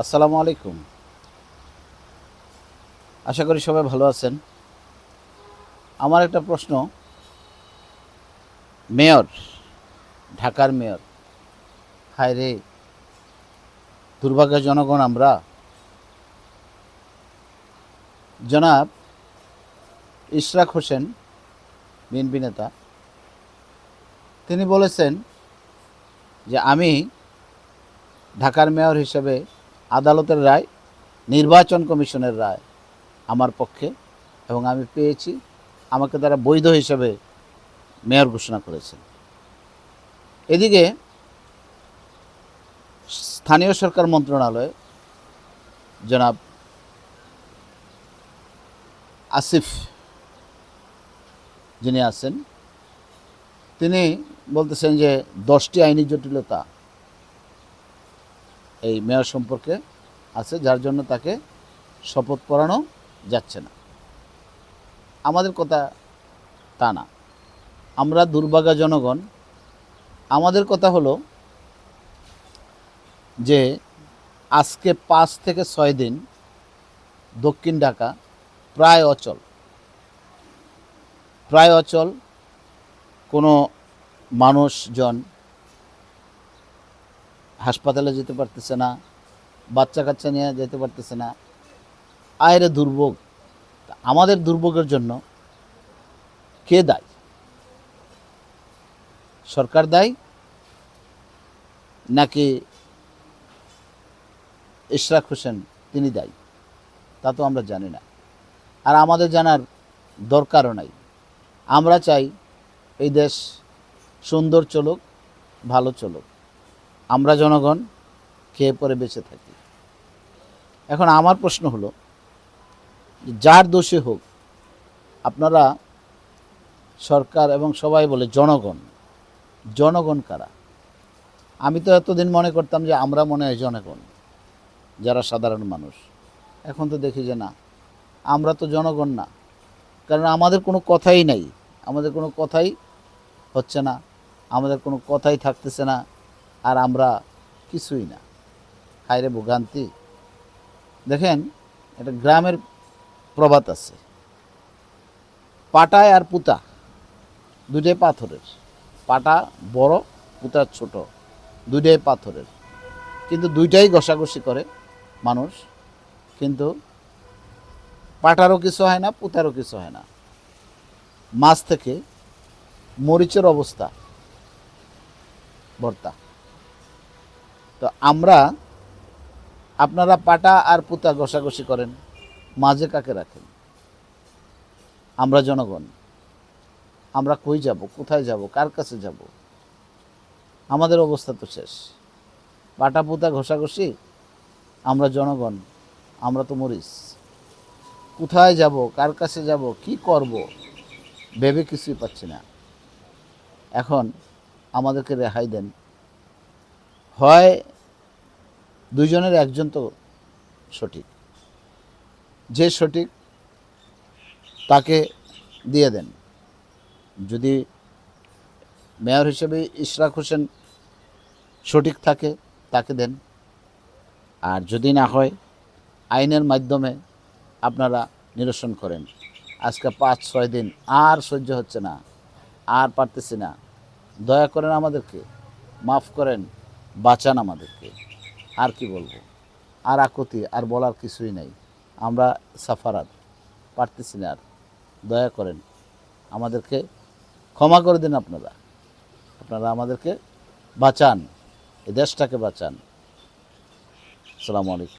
আসসালামু আলাইকুম। আশা করি সবাই ভালো আছেন। আমার একটা প্রশ্ন। মেয়র, ঢাকার মেয়র হায় রে দুর্ভাগ্য জনগণ আমরা। জনাব ইশরাক হোসেন, বিএনপি নেতা, তিনি বলেছেন যে আমি ঢাকার মেয়র হিসেবে আদালতের রায়, নির্বাচন কমিশনের রায় আমার পক্ষে এবং আমি পেয়েছি। আমাকে তারা বৈধ হিসেবে মেয়র ঘোষণা করেছেন। এদিকে স্থানীয় সরকার মন্ত্রণালয় জনাব আসিফ যিনি আছেন, তিনি বলতেছেন যে দশটি আইনি জটিলতা এই মেয়র সম্পর্কে আছে, যার জন্য তাকে শপথ পড়ানো যাচ্ছে না। আমাদের কথা তা না। আমরা দুর্ভাগা জনগণ। আমাদের কথা হলো যে, আজকে পাঁচ থেকে ছয় দিন দক্ষিণ ঢাকা প্রায় অচল। প্রায় অচল কোনো মানুষজন হাসপাতালে যেতে পারতেছে না বাচ্চা কাচ্চা নিয়ে যেতে পারতেছে না। আয়রে দুর্ভোগ। আমাদের দুর্ভোগের জন্য কে দায়ী? সরকার দায়ী নাকি ইশরাক হোসেন তিনি দায়ী? তা তো আমরা জানি না। আর আমাদের জানার দরকারও নাই। আমরা চাই এই দেশ সুন্দর চলুক, ভালো চলুক। আমরা জনগণ খেয়ে পরে বেঁচে থাকি। এখন আমার প্রশ্ন হলো, যার দোষী হোক, আপনারা সরকার এবং সবাই বলে জনগণ জনগণ কারা? আমি তো এতদিন মনে করতাম যে আমরা মনে হয় জনগণ, যারা সাধারণ মানুষ। এখন তো দেখি যে না, আমরা তো জনগণ না। কারণ আমাদের কোনো কথাই নাই, আমাদের কোনো কথাই হচ্ছে না, আমাদের কোনো কথাই থাকতেছে না। আর আমরা কিছুই না। হায়রে ভোগান্তি। দেখেন, একটা গ্রামের প্রবাদ আছে। পাটায় আর পুতা দুটাই পাথরের। পাটা বড়, পুতা ছোট, দুইটাই পাথরের। কিন্তু দুইটাই ঘষাঘষি করে মানুষ। কিন্তু পাটারও কিছু হয় না, পুতারও কিছু হয় না। মাছ থেকে মরিচের অবস্থা, ভর্তা। তো আমরা আপনারা পাটা আর পুতা ঘষাঘষি করেন, মাঝে কাকে রাখেন? আমরা জনগণ। আমরা কই যাব, কোথায় যাব, কার কাছে যাব? আমাদের অবস্থা তো শেষ। পাটা পুতা ঘষাঘষি, আমরা জনগণ, আমরা তো মরিস কোথায় যাব, কার কাছে যাব, কি করব, ভেবে কিছুই পাচ্ছি না। এখন আমাদেরকে রেহাই দেন। হয়, দুইজনের একজন তো সঠিক। যে সঠিক, তাকে দিয়ে দেন। যদি মেয়র হিসেবে ইশরাক হোসেন সঠিক থাকে, তাকে দেন। আর যদি না হয়, আইনের মাধ্যমে আপনারা নিরসন করেন। আজকে পাঁচ, ছয় দিন আর সহ্য হচ্ছে না, আর পারতেছি না। দয়া করেন আমাদেরকে, মাফ করেন। বাঁচান আমাদেরকে। আর কি বলব? আর আকুতি আর বলার কিছুই নাই। আমরা সাফারাত, পারতেছি না আর। দয়া করেন, আমাদেরকে ক্ষমা করে দিন আপনারা। আপনারা আমাদেরকে বাঁচান এই দেশটাকে বাঁচান। আসসালামু আলাইকুম।